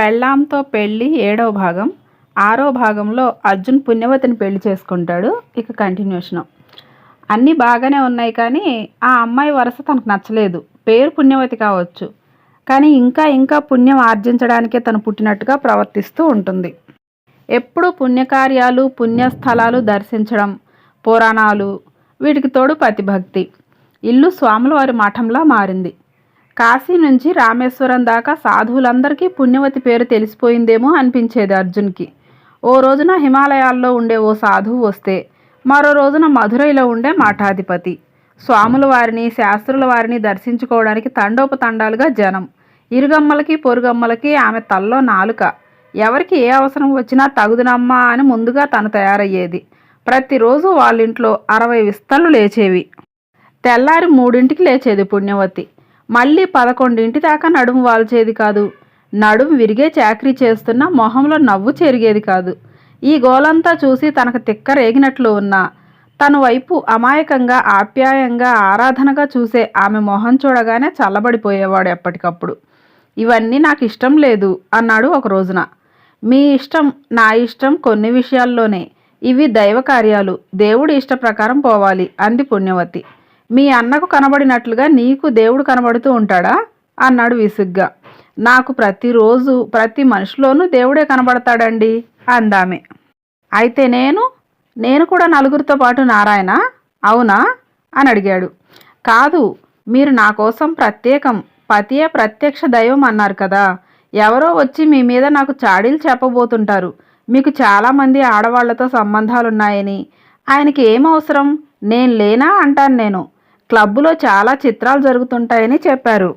పెళ్ళాంతో పెళ్ళి ఏడవ భాగం ఆరో భాగంలో అర్జున్ పుణ్యవతిని పెళ్ళి చేసుకుంటాడు. ఇక కంటిన్యూషన్ అన్నీ బాగానే ఉన్నాయి కానీ ఆ అమ్మాయి వరుస తనకు నచ్చలేదు. పేరు పుణ్యవతి కావచ్చు. కానీ ఇంకా ఇంకా పుణ్యం ఆర్జించడానికే తను పుట్టినట్టుగా ప్రవర్తిస్తూ ఉంటుంది. ఎప్పుడూ పుణ్యకార్యాలు పుణ్యస్థలాలు దర్శించడం పురాణాలు వీటికి తోడు పతిభక్తి. ఇల్లు స్వాముల వారి మఠంలా మారింది. కాశీ నుంచి రామేశ్వరం దాకా సాధువులందరికీ పుణ్యవతి పేరు తెలిసిపోయిందేమో అనిపించేది అర్జున్కి. ఓ రోజున హిమాలయాల్లో ఉండే ఓ సాధువు వస్తే మరో రోజున మధురైలో ఉండే మఠాధిపతి. స్వాముల వారిని శాస్త్రుల వారిని దర్శించుకోవడానికి తండోపతండాలుగా జనం. ఇరుగమ్మలకి పొరుగమ్మలకి ఆమె తల్లో నాలుక. ఎవరికి ఏ అవసరం వచ్చినా తగుదునమ్మా అని ముందుగా తను తయారయ్యేది. ప్రతిరోజు వాళ్ళ ఇంట్లో అరవై విస్తళ్ళు లేచేవి. తెల్లారి మూడింటికి లేచేది పుణ్యవతి. మళ్ళీ పదకొండింటి దాకా నడుము వాల్చేది కాదు. నడుము విరిగే చాకరీ చేస్తున్న మొహంలో నవ్వు చెరిగేది కాదు. ఈ గోలంతా చూసి తనకు తిక్క రేగినట్లు ఉన్నా. తన వైపు అమాయకంగా ఆప్యాయంగా ఆరాధనగా చూసే ఆమె మొహం చూడగానే చల్లబడిపోయేవాడు ఎప్పటికప్పుడు. ఇవన్నీ నాకు ఇష్టం లేదు అన్నాడు ఒక రోజున మీ ఇష్టం నా ఇష్టం కొన్ని విషయాల్లోనే. ఇవి దైవ కార్యాలు దేవుడి ఇష్ట ప్రకారం పోవాలి అంది పుణ్యవతి. మీ అన్నకు కనబడినట్లుగా నీకు దేవుడు కనబడుతూ ఉంటాడా? అన్నాడు విసుగ్గా. నాకు ప్రతిరోజు ప్రతి మనిషిలోనూ దేవుడే కనబడతాడండి అందామె. అయితే నేను నేను కూడా నలుగురితో పాటు నారాయణ? అవునా? అని అడిగాడు. కాదు మీరు నా కోసం ప్రత్యేకం పతియే ప్రత్యక్ష దైవం అన్నారు కదా. ఎవరో వచ్చి మీ మీద నాకు చాడీలు చెప్పబోతుంటారు. మీకు చాలామంది ఆడవాళ్ళతో సంబంధాలున్నాయని. ఆయనకి ఏం అవసరం నేను లేనా? అంటాను నేను. క్లబ్బులో చాలా చిత్రాలు జరుగుతుంటాయని చెప్పారు.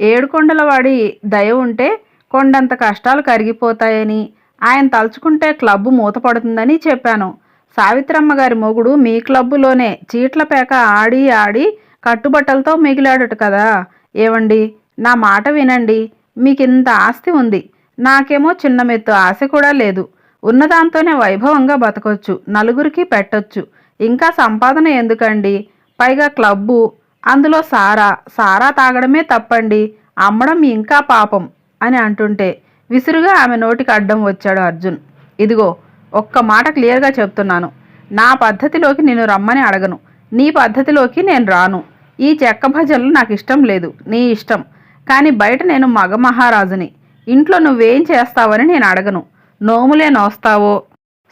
ఏడుకొండలవాడి దయ ఉంటే కొండంత కష్టాలు కరిగిపోతాయని ఆయన తలుచుకుంటే క్లబ్బు మూతపడుతుందని చెప్పాను. సావిత్రమ్మ గారి మొగుడు మీ క్లబ్బులోనే చీట్ల పేక ఆడి ఆడి కట్టుబట్టలతో మిగిలాడట కదా. ఏవండి? నా మాట వినండి. మీకింత ఆస్తి ఉంది. నాకేమో చిన్న మెత్తు ఆశ కూడా లేదు. ఉన్నదాంతోనే వైభవంగా బతకొచ్చు. నలుగురికి పెట్టొచ్చు. ఇంకా సంపాదన ఎందుకండి? పైగా క్లబ్బు. అందులో సారా. సారా తాగడమే తప్పండి. అమ్మడం ఇంకా పాపం అని అంటుంటే విసురుగా ఆమె నోటికి అడ్డం వచ్చాడు అర్జున్. ఇదిగో ఒక్క మాట క్లియర్గా చెప్తున్నాను. నా పద్ధతిలోకి నేను రమ్మని అడగను. నీ పద్ధతిలోకి నేను రాను. ఈ చెక్క భజనలు నాకు ఇష్టం లేదు. నీ ఇష్టం. కానీ బయట నేను మగ మహారాజుని. ఇంట్లో నువ్వేం చేస్తావని నేను అడగను. నోములే నోస్తావో?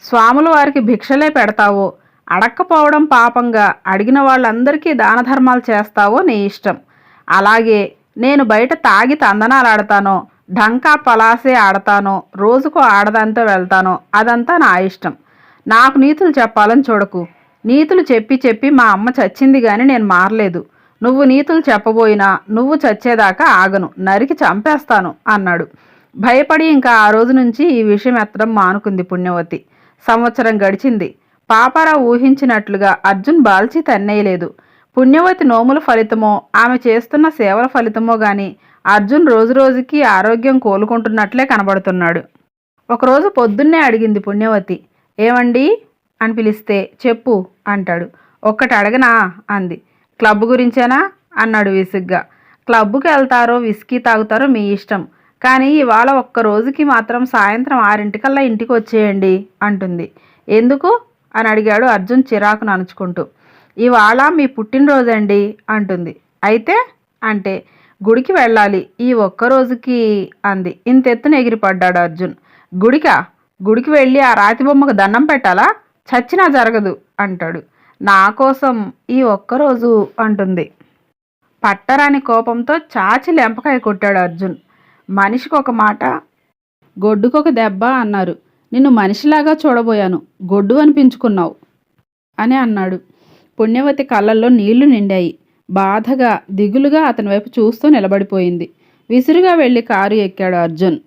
స్వాముల వారికి భిక్షలే పెడతావో? అడక్కపోవడం పాపంగా అడిగిన వాళ్ళందరికీ దాన ధర్మాలు చేస్తావో నీ ఇష్టం. అలాగే నేను బయట తాగి తందనాలు ఆడతానో ఢంకా పలాసే ఆడతానో రోజుకు ఆడదంతా వెళ్తానో అదంతా నా ఇష్టం. నాకు నీతులు చెప్పాలని చూడకు. నీతులు చెప్పి చెప్పి మా అమ్మ చచ్చింది కానీ నేను మారలేదు. నువ్వు నీతులు చెప్పబోయినా నువ్వు చచ్చేదాకా ఆగను. నరికి చంపేస్తాను అన్నాడు. భయపడి ఇంకా ఆ రోజు నుంచి ఈ విషయం ఎత్తడం మానుకుంది పుణ్యవతి. సంవత్సరం గడిచింది. పాపారావు ఊహించినట్లుగా అర్జున్ బాల్చి తన్నేయలేదు. పుణ్యవతి నోముల ఫలితమో ఆమె చేస్తున్న సేవల ఫలితమో గాని అర్జున్ రోజురోజుకి ఆరోగ్యం కోలుకుంటున్నట్లే కనబడుతున్నాడు. ఒకరోజు పొద్దున్నే అడిగింది పుణ్యవతి ఏమండి? అని పిలిస్తే చెప్పు అంటాడు. ఒక్కటి అడగనా? అంది. క్లబ్ గురించేనా? అన్నాడు విసుగ్గా. క్లబ్కి వెళ్తారో విస్కీ తాగుతారో మీ ఇష్టం. కానీ ఇవాళ ఒక్క రోజుకి మాత్రం సాయంత్రం ఆరింటికల్లా ఇంటికి వచ్చేయండి అంటుంది. ఎందుకు? అని అడిగాడు అర్జున్ చిరాకును అణుచుకుంటూ. ఇవాళ మీ పుట్టినరోజండి అంటుంది. అయితే? అంటే గుడికి వెళ్ళాలి ఈ ఒక్క రోజుకి అంది. ఇంతెత్తున ఎగిరిపడ్డాడు అర్జున్. గుడికా? గుడికి వెళ్ళి ఆ రాతి బొమ్మకు దండం పెట్టాలా? చచ్చినా జరగదు అంటాడు. నా కోసం ఈ ఒక్కరోజు అంటుంది. పట్టరాని కోపంతో చాచి లెంపకాయ కొట్టాడు అర్జున్. మనిషికి ఒక మాట గొడ్డుకొక దెబ్బ అన్నారు. నిన్ను మనిషిలాగా చూడబోయాను. గొడ్డు అనిపించుకున్నావు అని అన్నాడు. పుణ్యవతి కళ్ళల్లో నీళ్ళు నిండాయి. బాధగా దిగులుగా అతని వైపు చూస్తూ నిలబడిపోయింది. విసురుగా వెళ్ళి కారు ఎక్కాడు అర్జున్.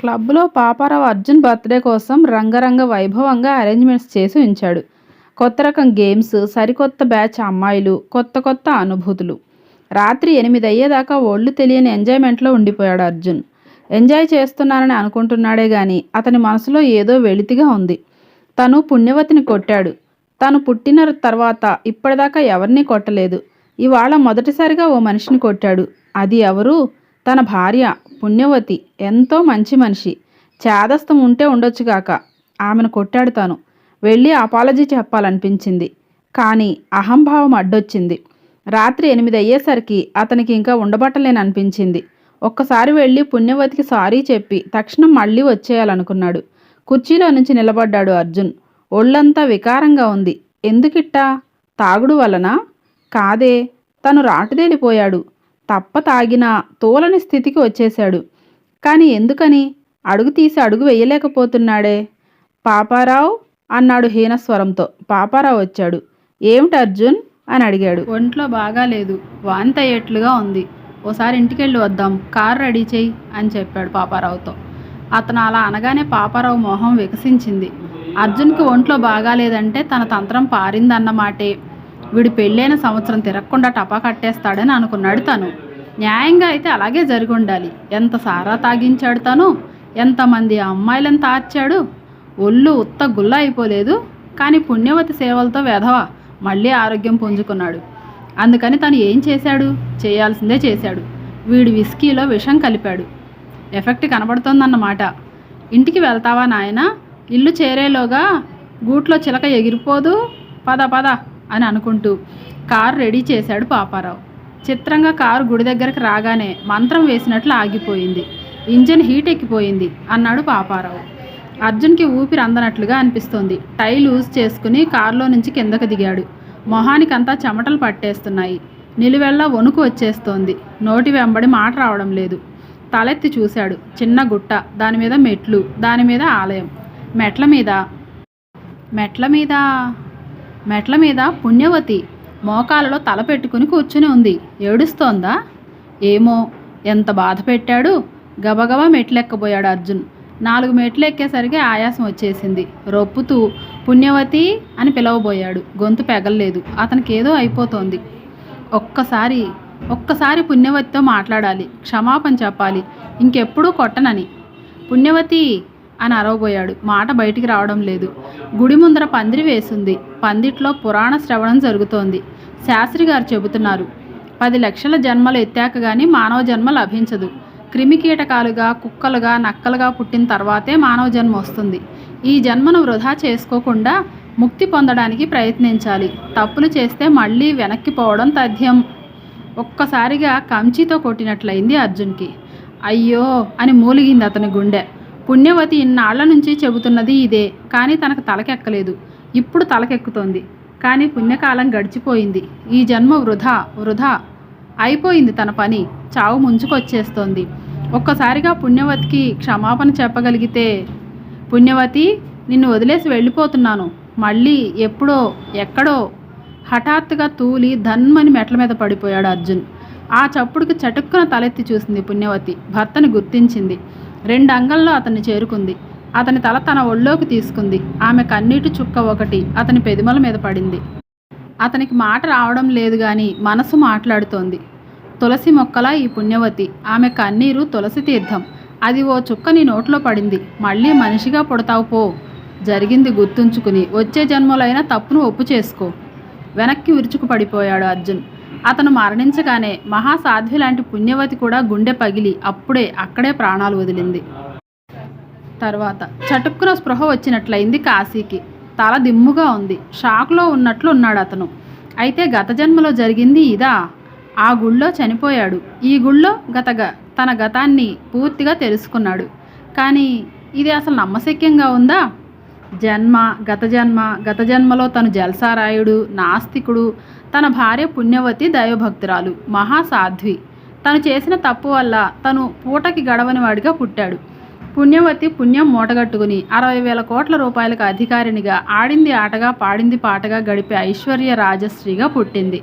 క్లబ్లో పాపారావు అర్జున్ బర్త్డే కోసం రంగరంగ వైభవంగా అరేంజ్మెంట్స్ చేసి ఉంచాడు. కొత్త రకం గేమ్స్ సరికొత్త బ్యాచ్ అమ్మాయిలు కొత్త కొత్త అనుభూతులు. రాత్రి ఎనిమిది అయ్యేదాకా ఒళ్ళు తెలియని ఎంజాయ్మెంట్లో ఉండిపోయాడు అర్జున్. ఎంజాయ్ చేస్తున్నానని అనుకుంటున్నాడే గాని అతని మనసులో ఏదో వెలితిగా ఉంది. తను పుణ్యవతిని కొట్టాడు. తను పుట్టిన తర్వాత ఇప్పటిదాకా ఎవరిని కొట్టలేదు. ఇవాళ మొదటిసారిగా ఓ మనిషిని కొట్టాడు. అది ఎవరు? తన భార్య పుణ్యవతి ఎంతో మంచి మనిషి. చేదస్తం ఉంటే ఉండొచ్చుగాక ఆమెను కొట్టాడు తాను. వెళ్ళి అపాలజీ చెప్పాలనిపించింది. కానీ అహంభావం అడ్డొచ్చింది. రాత్రి ఎనిమిది అయ్యేసరికి అతనికి ఇంకా ఉండబట్టలేననిపించింది. ఒక్కసారి వెళ్ళి పుణ్యవతికి సారీ చెప్పి తక్షణం మళ్ళీ వచ్చేయాలనుకున్నాడు. కుర్చీలో నుంచి నిలబడ్డాడు అర్జున్. ఒళ్ళంతా వికారంగా ఉంది. ఎందుకిట్టా? తాగుడు వలన? కాదే తను రాటుదేలిపోయాడు. తప్ప తాగినా తోలని స్థితికి వచ్చేశాడు. కానీ ఎందుకని? అడుగు తీసి అడుగు వేయలేకపోతున్నాడే. పాపారావు? అన్నాడు హీనస్వరంతో పాపారావు వచ్చాడు. ఏమిటి అర్జున్? అని అడిగాడు. ఒంట్లో బాగాలేదు. వాంతయ్యేట్లుగా ఉంది. ఓసారి ఇంటికెళ్ళి వద్దాం కారు రెడీ చేయి అని చెప్పాడు పాపారావుతో. అతను అలా అనగానే పాపారావు మొహం వికసించింది. అర్జున్కి ఒంట్లో బాగాలేదంటే తన తంత్రం పారిందన్నమాటే వీడు పెళ్ళైన సంవత్సరం తిరగకుండా టపా కట్టేస్తాడని అనుకున్నాడు తను. న్యాయంగా అయితే అలాగే జరిగి ఉండాలి ఎంత సారా తాగించాడు తను? ఎంతమంది అమ్మాయిలను తార్చాడు? ఒళ్ళు ఉత్త గుల్ల అయిపోలేదు. కానీ పుణ్యవతి సేవలతో వెధవ మళ్ళీ ఆరోగ్యం పుంజుకున్నాడు. అందుకని తను ఏం చేశాడు? చేయాల్సిందే చేశాడు. వీడు విస్కీలో విషం కలిపాడు. ఎఫెక్ట్ కనబడుతోందన్నమాట. ఇంటికి వెళ్తావా నాయన? ఇల్లు చేరేలోగా గూట్లో చిలక ఎగిరిపోదు? పద పద అని అనుకుంటూ కారు రెడీ చేశాడు పాపారావు. చిత్రంగా కారు గుడి దగ్గరకు రాగానే మంత్రం వేసినట్లు ఆగిపోయింది. ఇంజన్ హీట్ ఎక్కిపోయింది అన్నాడు పాపారావు. అర్జున్కి ఊపిరి అందనట్లుగా అనిపిస్తోంది. టై లూజ్ చేసుకుని కారులో నుంచి కిందకు దిగాడు. మొహానికంతా చెమటలు పట్టేస్తున్నాయి. నిలువెల్లా వణుకు వచ్చేస్తోంది. నోటి వెంబడి మాట రావడం లేదు. తలెత్తి చూశాడు. చిన్న గుట్ట దాని మీద మెట్లు దాని మీద ఆలయం. మెట్ల మీద మెట్ల మీద మెట్ల మీద పుణ్యవతి మోకాలలో తల పెట్టుకుని కూర్చుని ఉంది. ఏడుస్తోందా? ఏమో. ఎంత బాధ పెట్టాడు? గబగబా మెట్లెక్కబోయాడు అర్జున్. నాలుగు మెట్లు ఎక్కేసరికి ఆయాసం వచ్చేసింది. రొప్పుతూ పుణ్యవతి అని పిలవబోయాడు. గొంతు పెగల్లేదు. అతనికి ఏదో అయిపోతోంది. ఒక్కసారి ఒక్కసారి పుణ్యవతితో మాట్లాడాలి. క్షమాపణ చెప్పాలి. ఇంకెప్పుడూ కొట్టనని. పుణ్యవతి అని అరవబోయాడు. మాట బయటికి రావడం లేదు. గుడి ముందర పందిరి వేసుంది. పందిట్లో పురాణ శ్రవణం జరుగుతోంది. శాస్త్రి గారు చెబుతున్నారు పది లక్షల జన్మలు ఎత్తాక కానీ మానవ జన్మ లభించదు. క్రిమికీటకాలుగా కుక్కలుగా నక్కలుగా పుట్టిన తర్వాతే మానవ జన్మ వస్తుంది. ఈ జన్మను వృధా చేసుకోకుండా ముక్తి పొందడానికి ప్రయత్నించాలి. తప్పులు చేస్తే మళ్ళీ వెనక్కి పోవడం తథ్యం. ఒక్కసారిగా కంచితో కొట్టినట్లయింది అర్జున్కి. అయ్యో అని మూలిగింది అతని గుండె. పుణ్యవతి ఇన్నాళ్ళ నుంచి చెబుతున్నది ఇదే కానీ తనకు తలకెక్కలేదు. ఇప్పుడు తలకెక్కుతోంది. కానీ పుణ్యకాలం గడిచిపోయింది. ఈ జన్మ వృధా వృధా. అయిపోయింది తన పని. చావు ముంచుకొచ్చేస్తోంది. ఒక్కసారిగా పుణ్యవతికి క్షమాపణ చెప్పగలిగితే పుణ్యవతి నిన్ను వదిలేసి వెళ్ళిపోతున్నాను. మళ్ళీ ఎప్పుడో ఎక్కడో హఠాత్తుగా తూలి ధన్మని మెట్ల మీద పడిపోయాడు అర్జున్. ఆ చప్పుడుకి చటుక్కున తలెత్తి చూసింది పుణ్యవతి. భర్తను గుర్తించింది. రెండు అంగల్లో అతన్ని చేరుకుంది. అతని తల తన ఒళ్ళోకి తీసుకుంది. ఆమె కన్నీటి చుక్క ఒకటి అతని పెదిమల మీద పడింది. అతనికి మాట రావడం లేదు కానీ మనసు మాట్లాడుతోంది. తులసి మొక్కలా ఈ పుణ్యవతి. ఆమె కన్నీరు తులసి తీర్థం. అది ఓ చుక్క నీ నోట్లో పడింది. మళ్ళీ మనిషిగా పుడతావు పో. జరిగింది గుర్తుంచుకుని వచ్చే జన్మలైనా తప్పును ఒప్పు చేసుకో. వెనక్కి విరుచుకు పడిపోయాడు అర్జున్. అతను మరణించగానే మహాసాధ్వి లాంటి పుణ్యవతి కూడా గుండె పగిలి అప్పుడే అక్కడే ప్రాణాలు వదిలింది. తర్వాత చటుక్కున స్పృహ వచ్చినట్లయింది కాశీకి. తల దిమ్ముగా ఉంది. షాక్లో ఉన్నట్లు ఉన్నాడు అతను. అయితే గత జన్మలో జరిగింది ఇదా? ఆ గుళ్ళో చనిపోయాడు. ఈ గుళ్ళో గత గ- తన గతాన్ని పూర్తిగా తెలుసుకున్నాడు. కానీ ఇది అసలు నమ్మశక్యంగా ఉందా? జన్మ గత జన్మ గత జన్మలో తను జల్సారాయుడు నాస్తికుడు తన భార్య పుణ్యవతి దైవభక్తురాలు మహాసాధ్వి. తను చేసిన తప్పు వల్ల తను పూటకి గడవని వాడిగా పుట్టాడు. పుణ్యవతి పుణ్యం మూటగట్టుకుని అరవై వేల కోట్ల రూపాయలకు అధికారినిగా ఆడింది ఆటగా పాడింది పాటగా గడిపే ఐశ్వర్య రాజశ్రీగా పుట్టింది.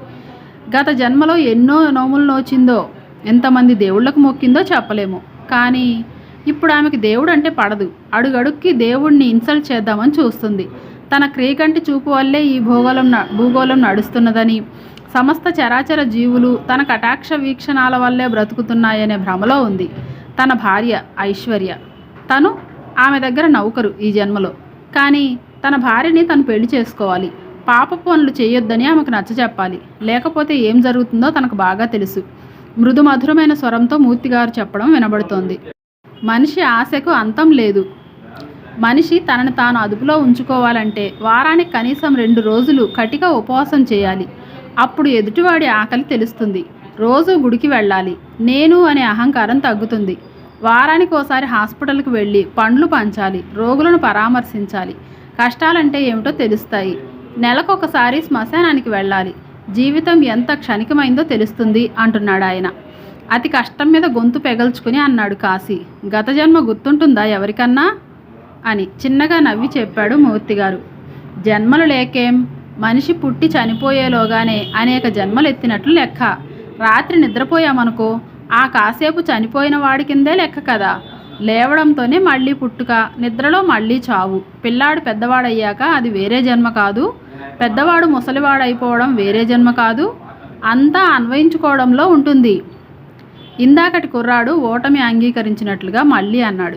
గత జన్మలో ఎన్నో నోములు నోచిందో ఎంతమంది దేవుళ్ళకు మొక్కిందో చెప్పలేము. కానీ ఇప్పుడు ఆమెకి దేవుడు అంటే పడదు. అడుగడుక్కి దేవుణ్ణి ఇన్సల్ట్ చేద్దామని చూస్తుంది. తన క్రీకంటి చూపు వల్లే ఈ భూగోళం న- భూగోళం నడుస్తున్నదని సమస్త చరాచర జీవులు తన కటాక్ష వీక్షణాల వల్లే బ్రతుకుతున్నాయనే భ్రమలో ఉంది తన భార్య ఐశ్వర్య. తను ఆమె దగ్గర నౌకరు ఈ జన్మలో. కానీ తన భార్యని తను పెళ్ళి చేసుకోవాలి. పాప పనులు చేయొద్దని ఆమెకు నచ్చ చెప్పాలి. లేకపోతే ఏం జరుగుతుందో తనకు బాగా తెలుసు. మృదు మధురమైన స్వరంతో మూర్తిగారు చెప్పడం వినబడుతోంది. మనిషి ఆశకు అంతం లేదు. మనిషి తనను తాను అదుపులో ఉంచుకోవాలంటే వారానికి కనీసం రెండు రోజులు కటిక ఉపవాసం చేయాలి. అప్పుడు ఎదుటివాడి ఆకలి తెలుస్తుంది. రోజు గుడికి వెళ్ళాలి. నేను అనే అహంకారం తగ్గుతుంది. వారానికి ఒకసారి హాస్పిటల్కి వెళ్ళి పండ్లు పంచాలి రోగులను పరామర్శించాలి. కష్టాలంటే ఏమిటో తెలుస్తాయి. నెలకొకసారి శ్మశానానికి వెళ్ళాలి. జీవితం ఎంత క్షణికమైందో తెలుస్తుంది అంటున్నాడు ఆయన. అతి కష్టం మీద గొంతు పెగల్చుకుని అన్నాడు కాశీ. గత జన్మ గుర్తుంటుందా ఎవరికన్నా? అని చిన్నగా నవ్వి చెప్పాడు మూర్తిగారు జన్మలు లేకేం? మనిషి పుట్టి చనిపోయేలోగానే అనేక జన్మలు ఎత్తినట్లు లెక్క. రాత్రి నిద్రపోయామనుకో ఆ కాసేపు చనిపోయిన వాడి కిందే లెక్క కదా. లేవడంతోనే మళ్ళీ పుట్టుక నిద్రలో మళ్ళీ చావు. పిల్లాడు పెద్దవాడయ్యాక అది వేరే జన్మ కాదు. పెద్దవాడు ముసలివాడైపోవడం వేరే జన్మ కాదు అంతా అన్వయించుకోవడంలో ఉంటుంది. ఇందాకటి కుర్రాడు ఓటమి అంగీకరించినట్లుగా మళ్ళీ అన్నాడు.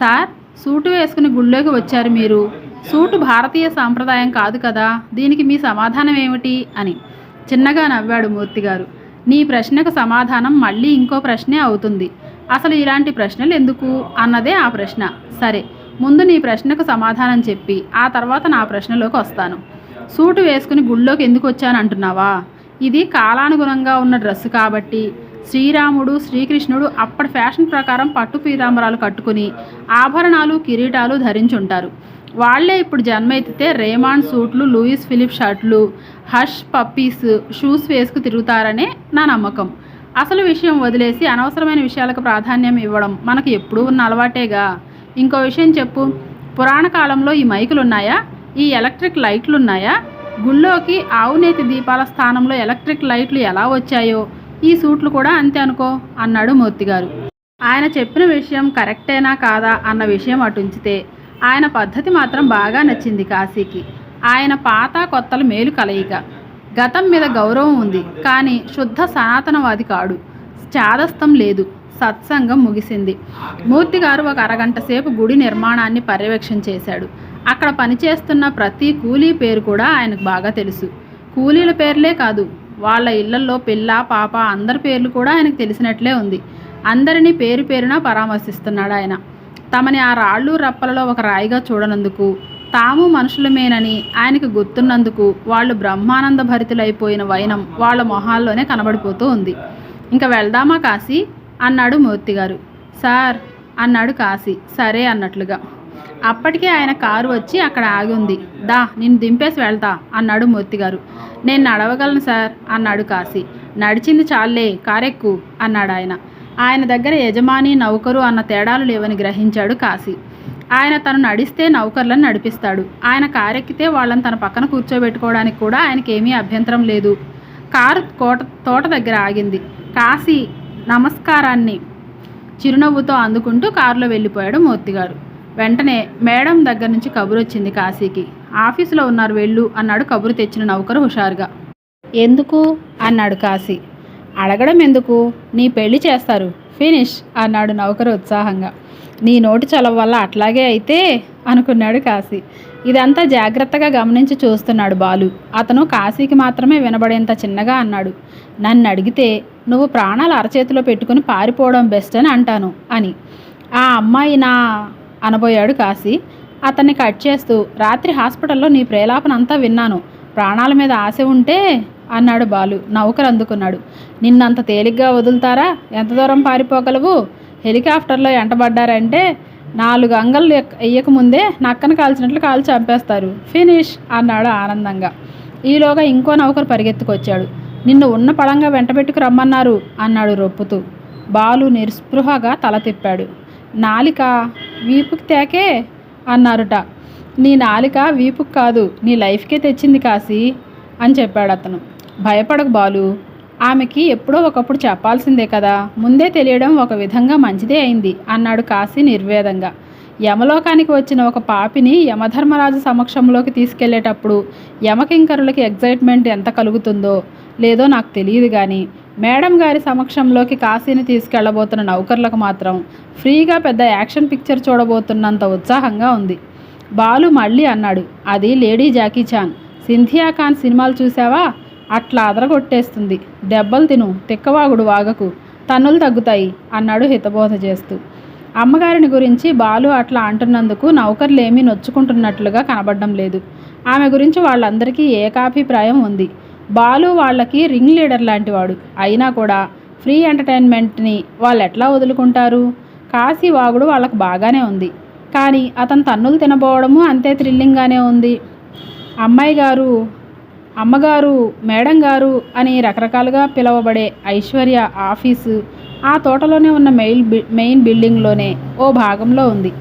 సార్ సూటు వేసుకుని గుళ్ళోకి వచ్చారు మీరు. సూటు భారతీయ సాంప్రదాయం కాదు కదా దీనికి మీ సమాధానం ఏమిటి? అని చిన్నగా నవ్వాడు మూర్తిగారు. నీ ప్రశ్నకు సమాధానం మళ్ళీ ఇంకో ప్రశ్నే అవుతుంది. అసలు ఇలాంటి ప్రశ్నలు ఎందుకు? అన్నదే ఆ ప్రశ్న. సరే ముందు నీ ప్రశ్నకు సమాధానం చెప్పి ఆ తర్వాత నా ప్రశ్నలోకి వస్తాను. సూటు వేసుకుని గుళ్ళోకి ఎందుకు వచ్చాను అంటున్నావా ఇది కాలానుగుణంగా ఉన్న డ్రెస్సు కాబట్టి. శ్రీరాముడు శ్రీకృష్ణుడు అప్పటి ఫ్యాషన్ ప్రకారం పట్టు పీతాంబరాలు కట్టుకుని ఆభరణాలు కిరీటాలు ధరించుంటారు. వాళ్ళే ఇప్పుడు జన్మ ఎత్తితే రేమాండ్ సూట్లు లూయిస్ ఫిలిప్ షర్ట్లు హష్ పప్పీస్ షూస్ వేసుకు తిరుగుతారనే నా నమ్మకం. అసలు విషయం వదిలేసి అనవసరమైన విషయాలకు ప్రాధాన్యం ఇవ్వడం మనకు ఎప్పుడూ ఉన్న అలవాటేగా. ఇంకో విషయం చెప్పు. పురాణ కాలంలో ఈ మైకులు ఉన్నాయా ఈ ఎలక్ట్రిక్ లైట్లు ఉన్నాయా? గుళ్ళోకి ఆవునేతి దీపాల స్థానంలో ఎలక్ట్రిక్ లైట్లు ఎలా వచ్చాయో? ఈ సూట్లు కూడా అంతే అనుకో అన్నాడు మూర్తిగారు. ఆయన చెప్పిన విషయం కరెక్టేనా కాదా అన్న విషయం అటుంచితే ఆయన పద్ధతి మాత్రం బాగా నచ్చింది కాశీకి. ఆయన పాత కొత్తల మేలు కలయిక. గతం మీద గౌరవం ఉంది కానీ శుద్ధ సనాతనవాది కాడు. చాదస్తం లేదు. సత్సంగం ముగిసింది. మూర్తి గారు ఒక అరగంట సేపు గుడి నిర్మాణాన్ని పర్యవేక్షణ చేశాడు. అక్కడ పనిచేస్తున్న ప్రతి కూలీ పేరు కూడా ఆయనకు బాగా తెలుసు. కూలీల పేర్లే కాదు వాళ్ళ ఇళ్ళలో పిల్ల పాప అందరి పేర్లు కూడా ఆయనకు తెలిసినట్లే ఉంది. అందరినీ పేరు పేరున పరామర్శిస్తున్నాడు ఆయన. తమని ఆ రాళ్ళు రప్పలలో ఒక రాయిగా చూడనందుకు తాము మనుషులమేనని ఆయనకు గుర్తున్నందుకు వాళ్ళు బ్రహ్మానంద భరితులైపోయిన వైనం వాళ్ళ మొహాల్లోనే కనబడిపోతూ ఉంది. ఇంకా వెళ్దామా కాశీ? అన్నాడు మూర్తి గారు. సార్ అన్నాడు కాశీ. సరే అన్నట్లుగా. అప్పటికే ఆయన కారు వచ్చి అక్కడ ఆగి ఉంది. దా నిన్ను దింపేసి వెళ్తా అన్నాడు మూర్తి గారు. నేను నడవగలను సార్ అన్నాడు కాశీ. నడిచింది చాలే కారెక్కు అన్నాడు ఆయన. ఆయన దగ్గర యజమాని నౌకరు అన్న తేడాలు లేవని గ్రహించాడు కాశీ. ఆయన తను నడిస్తే నౌకర్లను నడిపిస్తాడు. ఆయన కారెక్కితే వాళ్ళని తన పక్కన కూర్చోబెట్టుకోవడానికి కూడా ఆయనకేమీ అభ్యంతరం లేదు. కారు కోట తోట దగ్గర ఆగింది. కాశీ నమస్కారాన్ని చిరునవ్వుతో అందుకుంటూ కారులో వెళ్ళిపోయాడు మూర్తిగారు. వెంటనే మేడం దగ్గర నుంచి కబురు వచ్చింది కాశీకి. ఆఫీసులో ఉన్నారు వెళ్ళు అన్నాడు కబురు తెచ్చిన నౌకరు హుషారుగా. ఎందుకు? అన్నాడు కాశీ. అడగడం ఎందుకు? నీ పెళ్ళి చేస్తారు. ఫినిష్ అన్నాడు నౌకరు ఉత్సాహంగా. నీ నోటి చలవ వల్ల అట్లాగే అయితే అనుకున్నాడు కాశీ. ఇదంతా జాగ్రత్తగా గమనించి చూస్తున్నాడు బాలు. అతను కాశీకి మాత్రమే వినబడేంత చిన్నగా అన్నాడు. నన్ను అడిగితే నువ్వు ప్రాణాలు అరచేతిలో పెట్టుకుని పారిపోవడం బెస్ట్ అని అంటాను అని. ఆ అమ్మాయి నా అనబోయాడు కాశీ. అతన్ని కట్ చేస్తూ రాత్రి హాస్పిటల్లో నీ ప్రేలాపనంతా విన్నాను. ప్రాణాల మీద ఆశ ఉంటే అన్నాడు బాలు. నౌకరు అందుకున్నాడు. నిన్నంత తేలిగ్గా వదులుతారా? ఎంత దూరం పారిపోగలవు? హెలికాప్టర్లో ఎంటబడ్డారంటే నాలుగు అంగళ్ళు వేయకముందే ఎయ్యకముందే నక్కను కాల్చినట్లు కాల్చి చంపేస్తారు. ఫినిష్! అన్నాడు ఆనందంగా. ఈలోగా ఇంకో నౌకరు పరిగెత్తుకొచ్చాడు. నిన్ను ఉన్న పడంగా వెంటబెట్టుకు రమ్మన్నారు అన్నాడు రొప్పుతూ. బాలు నిస్పృహగా తల తిప్పాడు. నాలిక వీపుకి తేకే అన్నారుట. నీ నాలిక వీపుకి కాదు నీ లైఫ్కే తెచ్చింది కాశీ అని చెప్పాడు అతను భయపడకు బాలు. ఆమెకి ఎప్పుడో ఒకప్పుడు చెప్పాల్సిందే కదా ముందే తెలియడం ఒక విధంగా మంచిదే అయింది అన్నాడు కాశీ నిర్వేదంగా. యమలోకానికి వచ్చిన ఒక పాపిని యమధర్మరాజు సమక్షంలోకి తీసుకెళ్ళేటప్పుడు యమకింకరులకి ఎగ్జైట్మెంట్ ఎంత కలుగుతుందో లేదో నాకు తెలియదు కానీ మేడం గారి సమక్షంలోకి కాశీని తీసుకెళ్ళబోతున్న నౌకర్లకు మాత్రం ఫ్రీగా పెద్ద యాక్షన్ పిక్చర్ చూడబోతున్నంత ఉత్సాహంగా ఉంది. బాలు మళ్ళీ అన్నాడు అది lady Jackie Chan Cynthia Khan సినిమాలు చూసావా అట్లా అదరగొట్టేస్తుంది. దెబ్బలు తిను తిక్కవాగుడు వాగకు తన్నులు తగ్గుతాయి అన్నాడు హితబోధ చేస్తూ. అమ్మగారిని గురించి బాలు అట్లా అంటున్నందుకు నౌకర్లేమీ నొచ్చుకుంటున్నట్లుగా కనబడడం లేదు. ఆమె గురించి వాళ్ళందరికీ ఏకాభిప్రాయం ఉంది. బాలు వాళ్ళకి రింగ్ లీడర్ లాంటివాడు. అయినా కూడా ఫ్రీ ఎంటర్టైన్మెంట్ని వాళ్ళు ఎట్లా వదులుకుంటారు? కాశీ వాగుడు వాళ్ళకు బాగానే ఉంది. కానీ అతను తన్నులు తినబోవడము అంతే థ్రిల్లింగ్గానే ఉంది. అమ్మాయి గారు అమ్మగారు మేడం గారు అని రకరకాలుగా పిలువబడే ఐశ్వర్య ఆఫీసు ఆ తోటలోనే ఉన్న మెయిల్ మెయిన్ బిల్డింగ్లోనే ఓ భాగంలో ఉంది.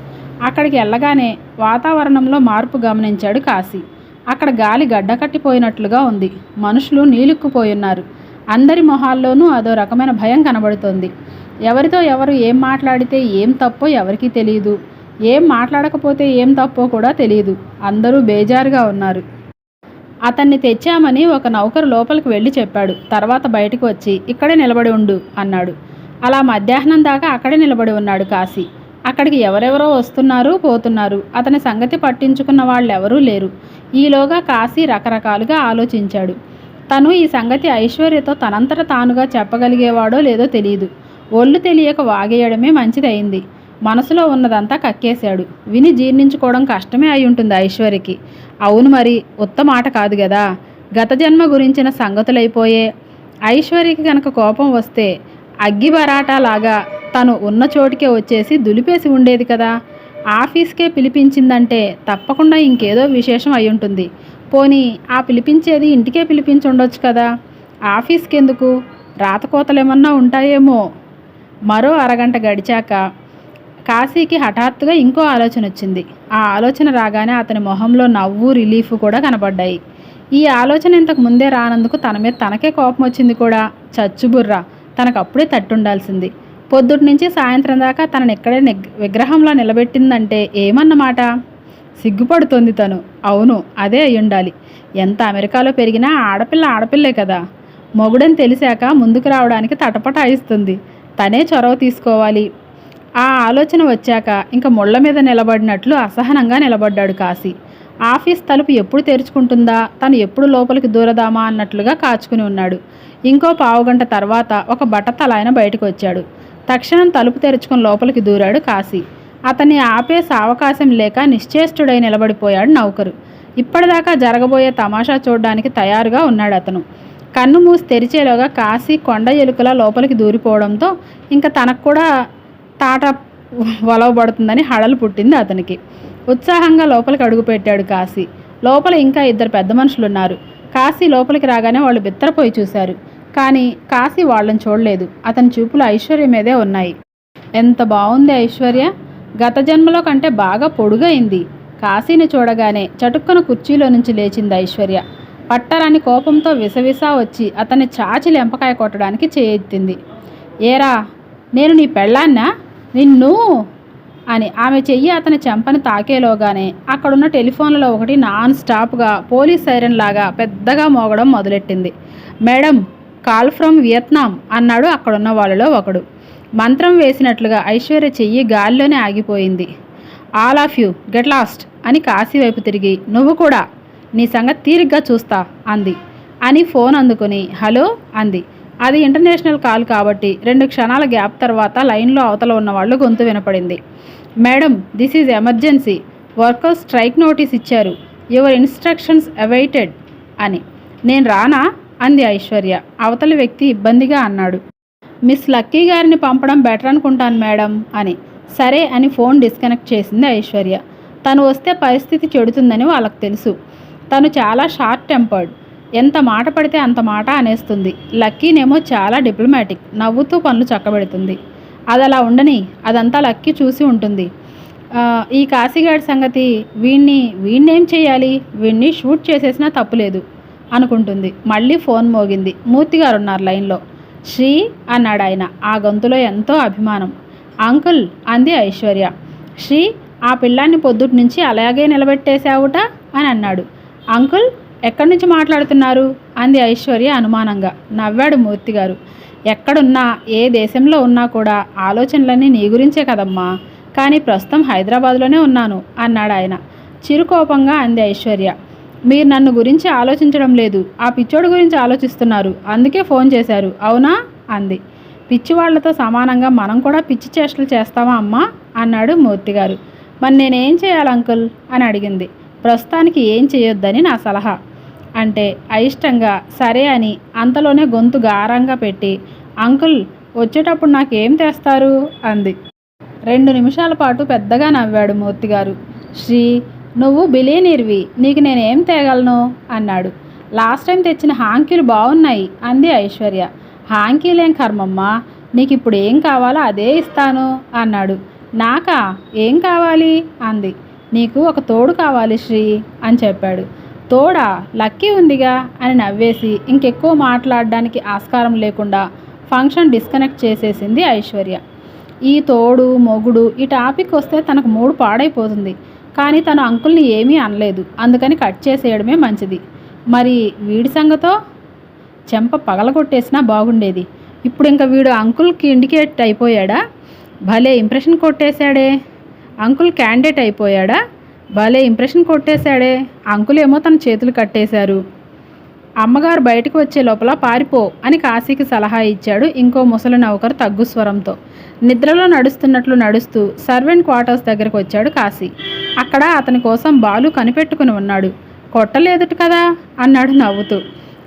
అక్కడికి వెళ్ళగానే వాతావరణంలో మార్పు గమనించాడు కాశీ. అక్కడ గాలి గడ్డకట్టిపోయినట్లుగా ఉంది. మనుషులు నీలుక్కుపోయున్నారు. అందరి మొహాల్లోనూ అదో రకమైన భయం కనబడుతోంది. ఎవరితో ఎవరు ఏం మాట్లాడితే ఏం తప్పో ఎవరికీ తెలియదు ఏం మాట్లాడకపోతే ఏం తప్పో కూడా తెలియదు అందరూ బేజారుగా ఉన్నారు. అతన్ని తెచ్చామని ఒక నౌకరు లోపలికి వెళ్ళి చెప్పాడు. తర్వాత బయటకు వచ్చి ఇక్కడే నిలబడి ఉండు అన్నాడు. అలా మధ్యాహ్నం దాకా అక్కడే నిలబడి ఉన్నాడు కాశీ. అక్కడికి ఎవరెవరో వస్తున్నారు పోతున్నారు. అతని సంగతి పట్టించుకున్న వాళ్ళు ఎవరూ లేరు. ఈలోగా కాశీ రకరకాలుగా ఆలోచించాడు. తను ఈ సంగతి ఐశ్వర్యతో తనంతట తానుగా చెప్పగలిగేవాడో లేదో తెలియదు ఒళ్ళు తెలియక వాగేయడమే మంచిదైంది మనసులో ఉన్నదంతా కక్కేశాడు. విని జీర్ణించుకోవడం కష్టమే అయి ఉంటుంది ఐశ్వర్యకి అవును మరి ఉత్తమాట కాదు కదా గత జన్మ గురించిన సంగతులైపోయే. ఐశ్వర్యకి కనుక కోపం వస్తే అగ్గిబరాటాలాగా తను ఉన్న చోటికే వచ్చేసి దులిపేసి ఉండేది కదా. ఆఫీస్కే పిలిపించిందంటే తప్పకుండా ఇంకేదో విశేషం అయి ఉంటుంది. పోనీ ఆ పిలిపించేది ఇంటికే పిలిపించి ఉండొచ్చు కదా. ఆఫీస్కి ఎందుకు రాతకోతలేమన్నా ఉంటాయేమో. మరో అరగంట గడిచాక కాశీకి హఠాత్తుగా ఇంకో ఆలోచన వచ్చింది. ఆ ఆలోచన రాగానే అతని మొహంలో నవ్వు రిలీఫ్ కూడా కనబడ్డాయి. ఈ ఆలోచన ఇంతకు ముందే రానందుకు తన మీద తనకే కోపం వచ్చింది కూడా. చచ్చుబుర్ర తనకు అప్పుడే తట్టుండాల్సింది. పొద్దుటి నుంచి సాయంత్రం దాకా తనని ఇక్కడే నిగ్ విగ్రహంలో నిలబెట్టిందంటే ఏమన్నమాట? సిగ్గుపడుతోంది తను. అవును అదే అయ్యుండాలి. ఎంత అమెరికాలో పెరిగినా ఆడపిల్ల ఆడపిల్లే కదా. మొగుడని తెలిసాక ముందుకు రావడానికి తటపటాయిస్తుంది. తనే చొరవ తీసుకోవాలి. ఆ ఆలోచన వచ్చాక ఇంకా ముళ్ళ మీద నిలబడినట్లు అసహనంగా నిలబడ్డాడు కాశీ. ఆఫీస్ తలుపు ఎప్పుడు తెరుచుకుంటుందా? తను ఎప్పుడు లోపలికి దూరదామా అన్నట్లుగా కాచుకుని ఉన్నాడు. ఇంకో పావుగంట తర్వాత ఒక బట్టతల ఆయన బయటకు వచ్చాడు తక్షణం తలుపు తెరుచుకుని లోపలికి దూరాడు కాశీ. అతన్ని ఆపేసే అవకాశం లేక నిశ్చేష్టుడై నిలబడిపోయాడు నౌకరు. ఇప్పటిదాకా జరగబోయే తమాషా చూడడానికి తయారుగా ఉన్నాడు అతను. కన్ను మూసి తెరిచేలోగా కాశీ కొండ ఎలుకల లోపలికి దూరిపోవడంతో ఇంకా తనకు కూడా తాట వలవబడుతుందని హడలు పుట్టింది అతనికి. ఉత్సాహంగా లోపలికి అడుగుపెట్టాడు కాశీ. లోపల ఇంకా ఇద్దరు పెద్ద మనుషులు ఉన్నారు కాశీ లోపలికి రాగానే వాళ్ళు బిత్తరపోయి చూశారు. కానీ కాశీ వాళ్ళని చూడలేదు. అతని చూపులు ఐశ్వర్య మీదే ఉన్నాయి. ఎంత బాగుంది ఐశ్వర్య! గత జన్మలో కంటే బాగా పొడుగైంది. కాశీని చూడగానే చటుక్కున కుర్చీలో నుంచి లేచింది ఐశ్వర్య. పట్టరాని కోపంతో విసవిసా వచ్చి అతన్ని చాచి లెంపకాయ కొట్టడానికి చేయెత్తింది. ఏరా నేను నీ పెళ్ళాన్నా? నిన్ను అని ఆమె చెయ్యి అతని చెంపని తాకేలోగానే అక్కడున్న టెలిఫోన్లలో ఒకటి నాన్ స్టాప్గా పోలీస్ సైరన్ లాగా పెద్దగా మోగడం మొదలెట్టింది. మేడం కాల్ ఫ్రమ్ వియత్నాం అన్నాడు అక్కడున్న వాళ్ళలో ఒకడు. మంత్రం వేసినట్లుగా ఐశ్వర్య చెయ్యి గాలిలోనే ఆగిపోయింది. All of you get lost అని కాశీ వైపు తిరిగి. నువ్వు కూడా నీ సంగతి తీరిగ్గా చూస్తా అంది. అని ఫోన్ అందుకుని హలో అంది. అది ఇంటర్నేషనల్ కాల్ కాబట్టి రెండు క్షణాల గ్యాప్ తర్వాత లైన్లో అవతల ఉన్న వాళ్ళు గొంతు వినపడింది. Madam this is emergency. Workers strike notice ఇచ్చారు. యువర్ ఇన్స్ట్రక్షన్స్ అవైటెడ్ అని. నేను రానా? అంది ఐశ్వర్య. అవతలి వ్యక్తి ఇబ్బందిగా అన్నాడు. మిస్ లక్కీ గారిని పంపడం బెటర్ అనుకుంటాను మేడం అని. సరే అని ఫోన్ డిస్కనెక్ట్ చేసింది ఐశ్వర్య. తను వస్తే పరిస్థితి చెడుతుందని వాళ్ళకు తెలుసు. తను చాలా షార్ట్ టెంపర్డ్. ఎంత మాట పడితే అంత మాట అనేస్తుంది. లక్కీనేమో చాలా డిప్లొమాటిక్ నవ్వుతూ పనులు చక్కబెడుతుంది. అది అలా ఉండని అదంతా లక్కీ చూసి ఉంటుంది. ఈ కాశీగాడి సంగతి వీణ్ణి వీణ్ణేం చేయాలి? వీణ్ణి షూట్ చేసేసినా తప్పులేదు అనుకుంటుంది. మళ్ళీ ఫోన్ మోగింది. మూర్తిగారు ఉన్నారు లైన్లో. శ్రీ అన్నాడు ఆయన. ఆ గొంతులో ఎంతో అభిమానం. అంకుల్ అంది ఐశ్వర్య. శ్రీ ఆ పిల్లాన్ని పొద్దుటి నుంచి అలాగే నిలబెట్టేశావుట? అని అన్నాడు. అంకుల్ ఎక్కడి నుంచి మాట్లాడుతున్నారు? అంది ఐశ్వర్య అనుమానంగా. నవ్వాడు మూర్తి గారు. ఎక్కడున్నా ఏ దేశంలో ఉన్నా కూడా ఆలోచనలన్నీ నీ గురించే కదమ్మా. కానీ ప్రస్తుతం హైదరాబాద్లోనే ఉన్నాను అన్నాడు ఆయన. చిరుకోపంగా అంది ఐశ్వర్య. మీరు నన్ను గురించి ఆలోచించడం లేదు. ఆ పిచ్చోడు గురించి ఆలోచిస్తున్నారు. అందుకే ఫోన్ చేశారు. అవునా? అంది. పిచ్చివాళ్ళతో సమానంగా మనం కూడా పిచ్చి చేష్టలు చేస్తామా అమ్మా? అన్నాడు మూర్తి గారు. మరి నేనేం చేయాలి అంకుల్? అని అడిగింది. ప్రస్తుతానికి ఏం చేయొద్దని నా సలహా. అంటే అయిష్టంగా సరే అని అంతలోనే గొంతు గారంగా పెట్టి అంకుల్ వచ్చేటప్పుడు నాకేం తెస్తారు? అంది. రెండు నిమిషాల పాటు పెద్దగా నవ్వాడు మూర్తిగారు. శ్రీ నువ్వు బిలీనీర్వి నీకు నేనేం తేగలను? అన్నాడు. లాస్ట్ టైం తెచ్చిన హాంకీలు బాగున్నాయి అంది ఐశ్వర్య. హాంకీలేం కర్మమ్మా నీకు ఇప్పుడు ఏం కావాలో అదే ఇస్తాను అన్నాడు. నాకా? ఏం కావాలి? అంది. నీకు ఒక తోడు కావాలి శ్రీ అని చెప్పాడు. తోడా లక్కీ ఉందిగా అని నవ్వేసి ఇంకెక్కువ మాట్లాడడానికి ఆస్కారం లేకుండా ఫంక్షన్ డిస్కనెక్ట్ చేసేసింది ఐశ్వర్య. ఈ తోడు మొగుడు ఈ టాపిక్ వస్తే తనకు మూడు పాడైపోతుంది. కానీ తను అంకుల్ని ఏమీ అనలేదు. అందుకని కట్ చేసేయడమే మంచిది. మరి వీడి సంగతో? చెంప పగలగొట్టేసినా బాగుండేది. ఇప్పుడు ఇంకా వీడు అంకుల్కి ఇండికేట్ అయిపోయాడా? భలే ఇంప్రెషన్ కొట్టేశాడే. అంకుల్ క్యాండిడేట్ అయిపోయాడా? భలే ఇంప్రెషన్ కొట్టేశాడే. అంకులేమో ఏమో తన చేతులు కట్టేశారు. అమ్మగారు బయటకు వచ్చే లోపల పారిపో అని కాశీకి సలహా ఇచ్చాడు ఇంకో ముసలి నౌకరు తగ్గు స్వరంతో. నిద్రలో నడుస్తున్నట్లు నడుస్తూ సర్వెంట్ క్వార్టర్స్ దగ్గరకు వచ్చాడు కాశీ. అక్కడ అతని కోసం బాలు కనిపెట్టుకుని ఉన్నాడు. కొట్టలేదుట కదా అన్నాడు నవ్వుతూ.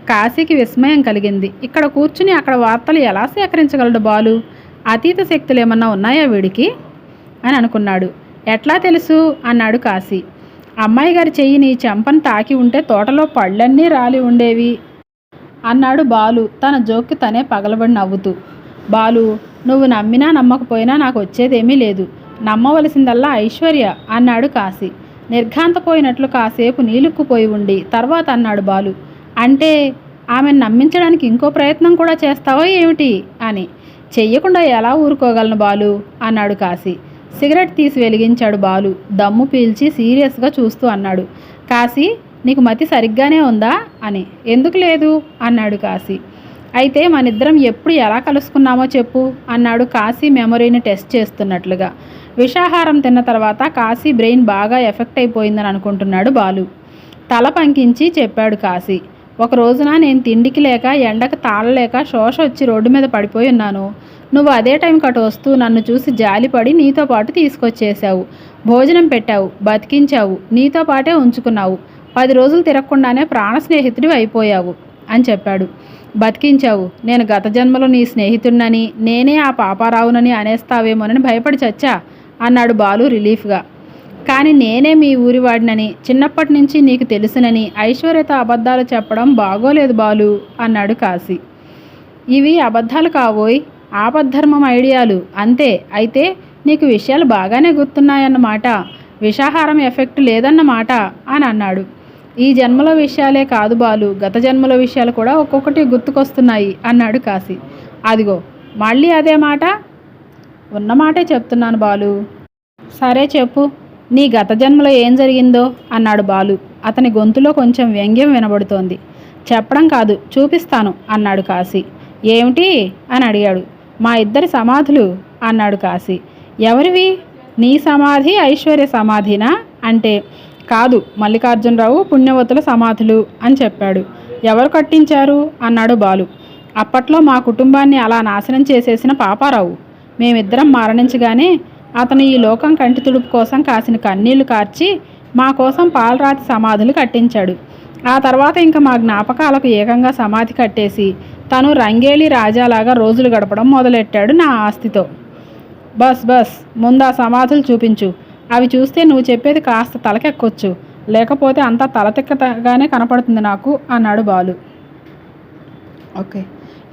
కాశీకి విస్మయం కలిగింది. ఇక్కడ కూర్చుని అక్కడ వార్తలు ఎలా సేకరించగలడు బాలు? అతీత శక్తులు ఏమన్నా ఉన్నాయా వీడికి? అని అనుకున్నాడు. ఎట్లా తెలుసు? అన్నాడు కాశీ. అమ్మాయి గారి చెయ్యిని చెంపను తాకి ఉంటే తోటలో పళ్ళన్నీ రాలి ఉండేవి. అన్నాడు బాలు. తన జోక్కి తనే పగలబడి నవ్వుతూ. బాలు నువ్వు నమ్మినా నమ్మకపోయినా నాకు వచ్చేదేమీ లేదు. నమ్మవలసిందల్లా ఐశ్వర్య అన్నాడు కాశీ. నిర్ఘాంతపోయినట్లు కాసేపు నీలుక్కుపోయి ఉండి తర్వాత అన్నాడు బాలు. అంటే ఆమెను నమ్మించడానికి ఇంకో ప్రయత్నం కూడా చేస్తావో ఏమిటి? అని. చెయ్యకుండా ఎలా ఊరుకోగలను బాలు? అన్నాడు కాశీ. సిగరెట్ తీసి వెలిగించాడు బాలు. దమ్ము పీల్చి సీరియస్గా చూస్తూ అన్నాడు. కాశీ నీకు మతి సరిగ్గానే ఉందా? అని. ఎందుకు లేదు? అన్నాడు కాశీ. అయితే మనిద్దరం ఎప్పుడు ఎలా కలుసుకున్నామో చెప్పు అన్నాడు కాశీ మెమొరీని టెస్ట్ చేస్తున్నట్లుగా. విషాహారం తిన్న తర్వాత కాశీ బ్రెయిన్ బాగా ఎఫెక్ట్ అయిపోయిందని అనుకుంటున్నాడు బాలు. తల పంకించి చెప్పాడు కాశీ. ఒక రోజున నేను తిండికి లేక ఎండకు తాళలేక శోష వచ్చి రోడ్డు మీద పడిపోయి ఉన్నాను. నువ్వు అదే టైంకి అటు వస్తూ నన్ను చూసి జాలిపడి నీతో పాటు తీసుకొచ్చేసావు భోజనం పెట్టావు బతికించావు నీతో పాటే ఉంచుకున్నావు. పది రోజులు తిరగకుండానే ప్రాణ స్నేహితుడివి అయిపోయావు అని చెప్పాడు. బతికించావు నేను గత జన్మలో నీ స్నేహితుడినని నేనే ఆ పాపారావునని అనేస్తావేమోనని భయపడి చచ్చా అన్నాడు బాలు రిలీఫ్గా. కానీ నేనే మీ ఊరివాడినని చిన్నప్పటి నుంచి నీకు తెలుసునని ఐశ్వర్యతో అబద్ధాలు చెప్పడం బాగోలేదు బాలు అన్నాడు కాశీ. ఇవి అబద్ధాలు కావోయ్ ఆపద్ధర్మం ఐడియాలు. అంతే అయితే నీకు విషయాలు బాగానే గుర్తున్నాయన్నమాట. విషాహారం ఎఫెక్ట్ లేదన్నమాట అని అన్నాడు. ఈ జన్మలో విషయాలే కాదు బాలు గత జన్మలో విషయాలు కూడా ఒక్కొక్కటి గుర్తుకొస్తున్నాయి అన్నాడు కాశీ. అదిగో మళ్ళీ అదే మాట? ఉన్నమాటే చెప్తున్నాను బాలు. సరే చెప్పు నీ గత జన్మలో ఏం జరిగిందో అన్నాడు బాలు. అతని గొంతులో కొంచెం వ్యంగ్యం వినబడుతోంది. చెప్పడం కాదు చూపిస్తాను అన్నాడు కాశీ. ఏమిటి? అని అడిగాడు. మా ఇద్దరి సమాధులు అన్నాడు కాశీ. ఎవరివి? నీ సమాధి ఐశ్వర్య సమాధినా? అంటే కాదు మల్లికార్జునరావు పుణ్యవతుల సమాధులు అని చెప్పాడు. ఎవరు కట్టించారు? అన్నాడు బాలు. అప్పట్లో మా కుటుంబాన్ని అలా నాశనం చేసేసిన పాపారావు. మేమిద్దరం మరణించగానే అతను ఈ లోకం కంటి తుడుపు కోసం కాసిన కన్నీళ్ళు కార్చి మా కోసం పాలరాతి సమాధులు కట్టించాడు. ఆ తర్వాత ఇంకా మా జ్ఞాపకాలకు ఏకంగా సమాధి కట్టేసి తను రంగేలి రాజాలాగా రోజులు గడపడం మొదలెట్టాడు నా ఆస్తితో. బస్ బస్ ముందా సమాధులు చూపించు. అవి చూస్తే నువ్వు చెప్పేది కాస్త తలకెక్కొచ్చు. లేకపోతే అంతా తలతెక్కగానే కనపడుతుంది నాకు అన్నాడు బాలు. ఓకే.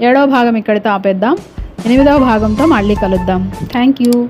ఏడవ భాగం ఇక్కడితో ఆపేద్దాం. ఎనిమిదవ భాగంతో మళ్ళీ కలుద్దాం. Thank you.